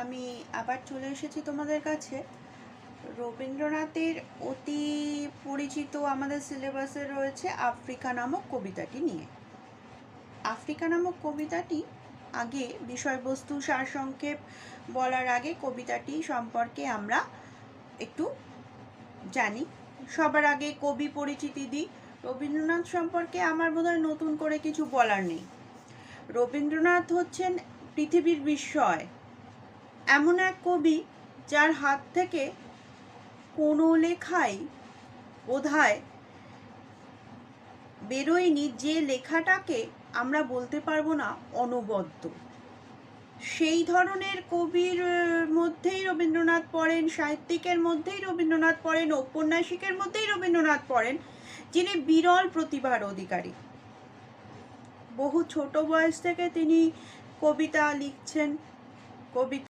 আমি আবার চলে এসেছি তোমাদের কাছে। রবীন্দ্রনাথের অতি পরিচিত আমাদের সিলেবাসে রয়েছে আফ্রিকা নামক কবিতাটি নিয়ে। আফ্রিকা নামক কবিতাটি আগে বিষয়বস্তু সারসংক্ষেপ বলার আগে কবিতাটি সম্পর্কে আমরা একটু জানি। সবার আগে কবি পরিচিতি দিই। রবীন্দ্রনাথ সম্পর্কে আমার বোধহয় নতুন করে কিছু বলার নেই। রবীন্দ্রনাথ হচ্ছেন পৃথিবীর বিস্ময়। এমন এক কবি যার হাত থেকে কোনো লেখাই বোধহয় বেরোয়নি, যে লেখাটাকে আমরা বলতে পারব না অনবদ্য। সেই ধরনের কবির মধ্যেই রবীন্দ্রনাথ পড়েন, সাহিত্যিকের মধ্যেই রবীন্দ্রনাথ পড়েন, ঔপন্যাসিকের মধ্যেই রবীন্দ্রনাথ পড়েন, যিনি বিরল প্রতিভার অধিকারী। বহু ছোট বয়স থেকে তিনি কবিতা লিখছেন, কবিতা